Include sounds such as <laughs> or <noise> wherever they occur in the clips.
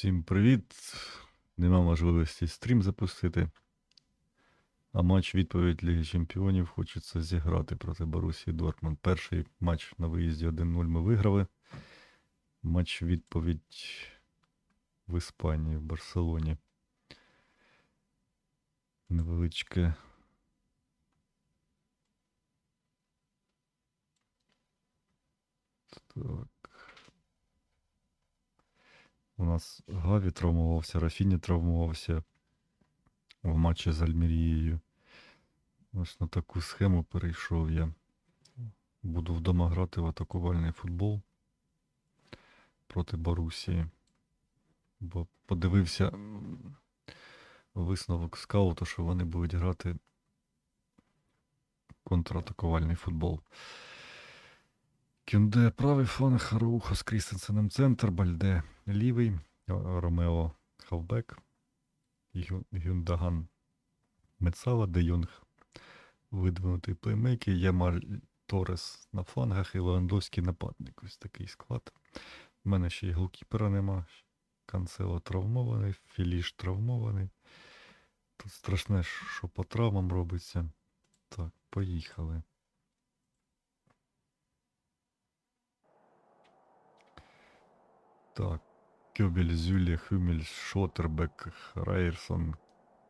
Всім привіт. Нема можливості стрім запустити. А матч відповідь Ліги Чемпіонів хочеться зіграти проти Борусії Дортмунд. Перший матч на виїзді 1-0 ми виграли. Матч відповідь в Іспанії, в Барселоні. Невеличке. Так. У нас Гаві травмувався, Рафіні травмувався в матчі з Альмірією. Ось на таку схему перейшов я. Буду вдома грати в атакувальний футбол проти Борусії. Бо подивився висновок скауту, що вони будуть грати контратакувальний футбол. Кюнде правий фланг, Харуха з Крістенсеном центр, Бальде лівий, Ромео хавбек, Гю- Гюндаган Мецала, Де Йонг видвинутий плеймейкер, Ямаль Торес на флангах і Левандовський нападник. Ось такий склад. У мене ще й голкіпера нема. Канцело травмований, Філіш травмований. Тут страшне, що по травмам робиться. Так, поїхали. Так. Кьобель, Зюлі, Хюмель, Шотербек, Райерсон,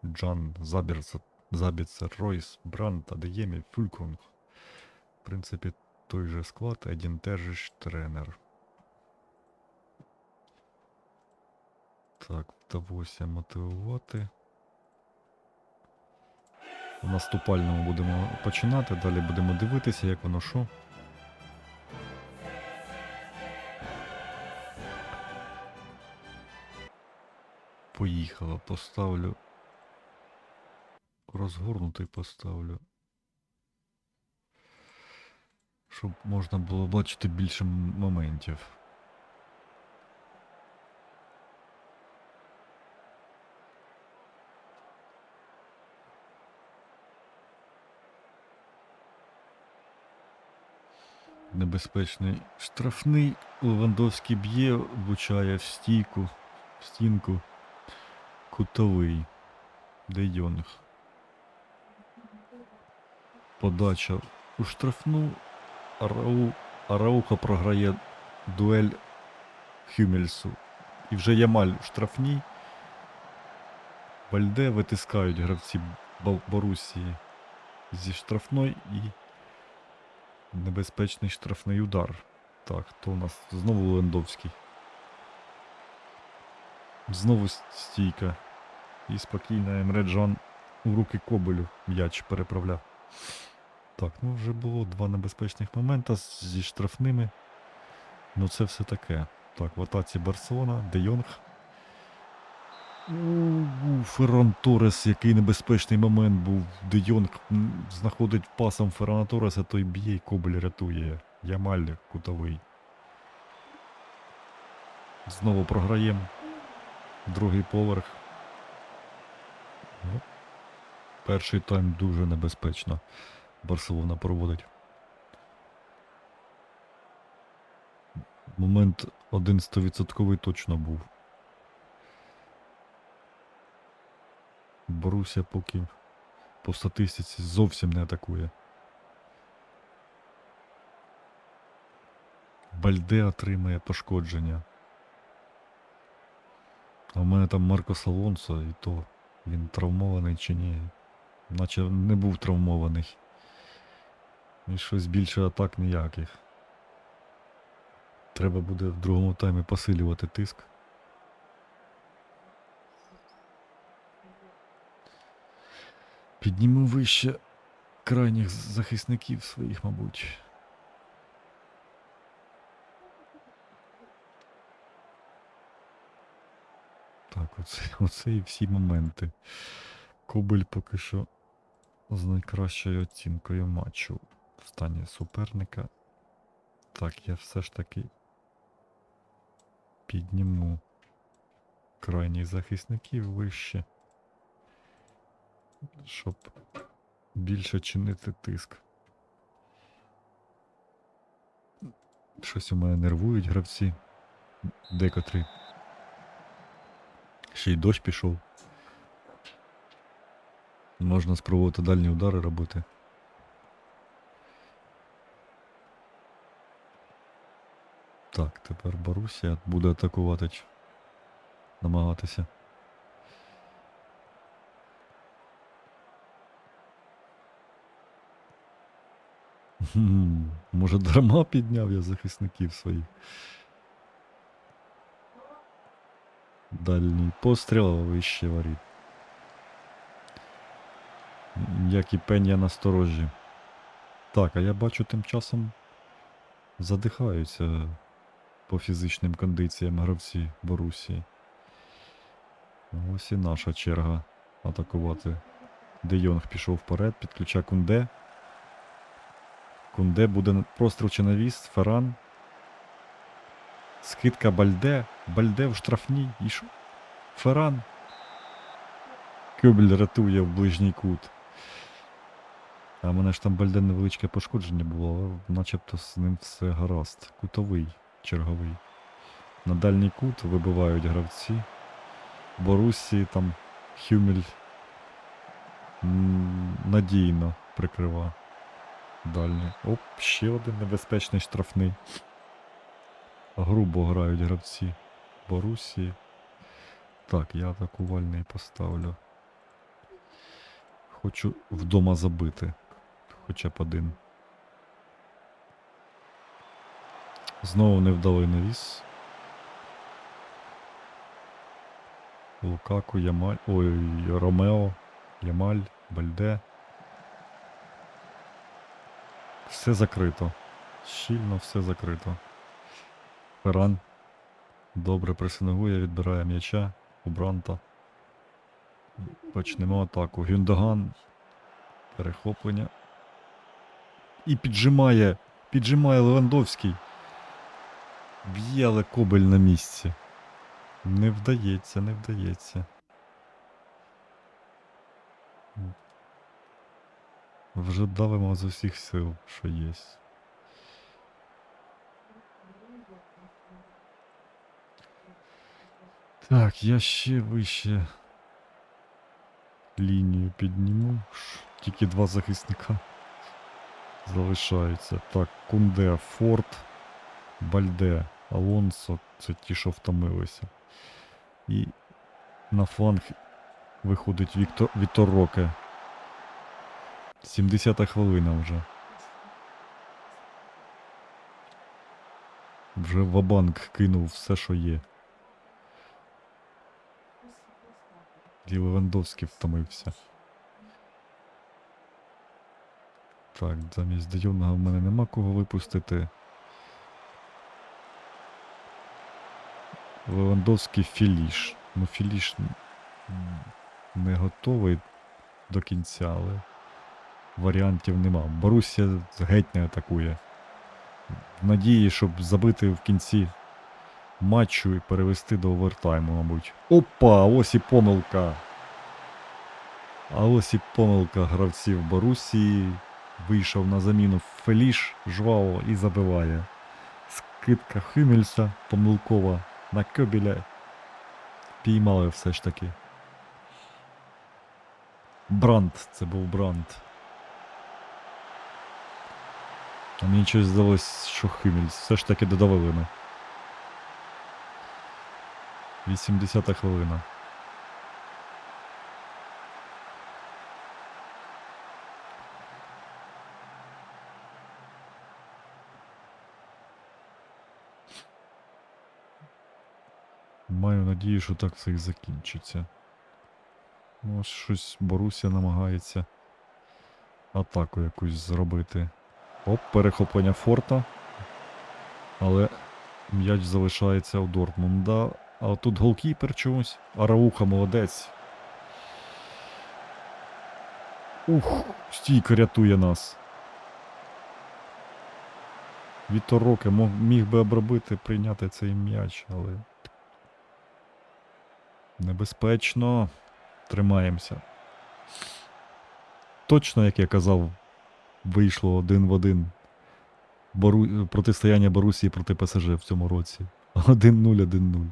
Джан, Заберцер, Забіцер, Ройс, Брант, Адеємі, Фюлькрунг. В принципі, той же склад, один теж ж тренер. Так, вдалося мотивувати. В наступальному будемо починати, далі будемо дивитися, як воно що. Поїхала, поставлю. Розгорнутий поставлю. Щоб можна було бачити більше моментів. Небезпечний штрафний. Левандовський б'є, влучає в стійку, в стінку. Кутовий. Де Йонг. Подача у штрафну. Арау... Арауха програє дуель Хюмельсу. І вже Ямаль у штрафній. Вальде витискають гравці Борусії зі штрафної і небезпечний штрафний удар. Так, то у нас знову Левандовський. Знову стійка. І спокійно Емре Джан у руки Кобелю м'яч переправляв. Так, ну вже було два небезпечних моменти зі штрафними. Ну це все таке. Так, в атаці Барселона, Де Йонг. У, Ферран Торес, який небезпечний момент був. Де Йонг знаходить пасом Феррана Тореса, той б'є і Кобель рятує. Ямаль кутовий. Знову програємо. Другий поверх. Перший тайм дуже небезпечно. Барселона проводить. Момент один 100% точно був. Боруся поки по статистиці зовсім не атакує. Бальде отримає пошкодження. А в мене там Маркос Алонсо, і то він травмований чи ні. Наче не був травмований. І щось більше атак ніяких. Треба буде в другому таймі посилювати тиск. Підніму вище крайніх захисників своїх, мабуть. Так, оце, <laughs> оце і всі моменти. Кобель поки що з найкращою оцінкою матчу в стані суперника. Так, я все ж таки підніму крайніх захисників вище, щоб більше чинити тиск. Щось у мене нервують гравці. Декотрі. Ще й дощ пішов. Можна спробувати дальні удари робити. Так, тепер Борусія буде атакувати. Намагатися. Хм, Може, дарма підняв я захисників своїх. Дальній постріл, вище воріт. Як і пенія насторожі. Так, а я бачу тим часом задихаються по фізичним кондиціям гравці Борусії. Ось і наша черга атакувати. Де Йонг пішов вперед, підключа Кунде. Кунде буде простріл чи навіс, Ферран. Скидка Бальде. Бальде в штрафній. І що? Ферран. Кюбель рятує в ближній кут. А мене ж там Бальде невеличке пошкодження було, але начебто з ним все гаразд. Кутовий, черговий. На дальній кут вибивають гравці. Борусі там Хюмель надійно прикрива. Дальній. Оп, ще один небезпечний штрафний. Грубо грають гравці Борусі. Так, я атакувальний поставлю. Хочу вдома забити. Хоча б один. Знову невдалий навіс. Лукаку, Ямаль. Ой, Ромео, Ямаль, Бальде. Все закрито. Щільно все закрито. Ферран. Добре пресингує, відбирає м'яча у Бранта. Почнемо атаку. Гюндаган. Перехоплення. І піджимає. Піджимає Левандовський. Б'є, але кобель на місці. Не вдається, не вдається. Вже давимо з усіх сил, що є. Так, я ще вище лінію підніму. Тільки два захисника залишаються. Так, Кунде, Форт, Бальде, Алонсо. Це ті, що втомилися. І на фланг виходить Віктор, Віктор Роке. 70-та хвилина вже. Вже Вабанк кинув все, що є. І Левандовський втомився. Так, замість Дейонга в мене нема кого випустити. Левандовський філіш. Ну, філіш не готовий до кінця, але варіантів нема. Борусsia геть не атакує. В надії, щоб забити в кінці матчу і перевести до овертайму, мабуть. Опа! Ось і помилка. А ось і помилка гравців Борусії. Вийшов на заміну Феліш Жвао і забиває. Скидка Хюмельса помилкова на Кьобіля. Піймали все ж таки. Бранд, це був Бранд. А мені щось здалось, що Хюмельс все ж таки додавили ми. 80 хвилина. Маю надію, що так все і закінчиться. Ну, ось щось Боруся намагається атаку якусь зробити. Оп, перехоплення форта. Але м'яч залишається у Дортмунда. А тут голкіпер чомусь. Арауха молодець. Ух, стійко рятує нас. Вітор Роке міг би обробити, прийняти цей м'яч, але. Небезпечно. Тримаємося. Точно, як я казав, вийшло один в один. Бору... Протистояння Борусії проти ПСЖ в цьому році. <laughs> 1-0, 1-0.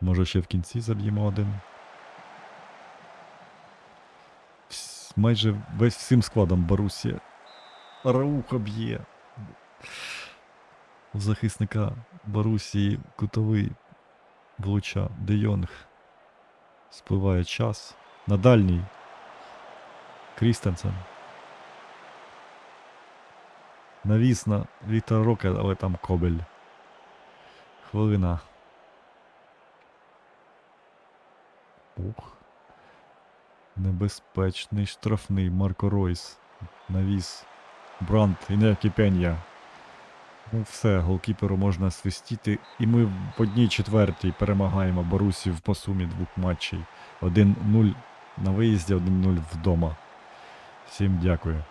Може ще в кінці заб'ємо один. Майже весь всім складом Борусія. Рауха б'є. У захисника Борусії кутовий влуча Де Йонг. Спливає час. На дальній. Крістенсен. Навіс на Віктора Роке, але там Кобель. Хвилина. Ух. Небезпечний штрафний Марко Ройс. Навіс. Бранд і не кипення. Ну все, голкіперу можна свистіти. І ми в одній четвертій перемагаємо Борусів по сумі двох матчей. 1-0 на виїзді, 1-0 вдома. Всім дякую.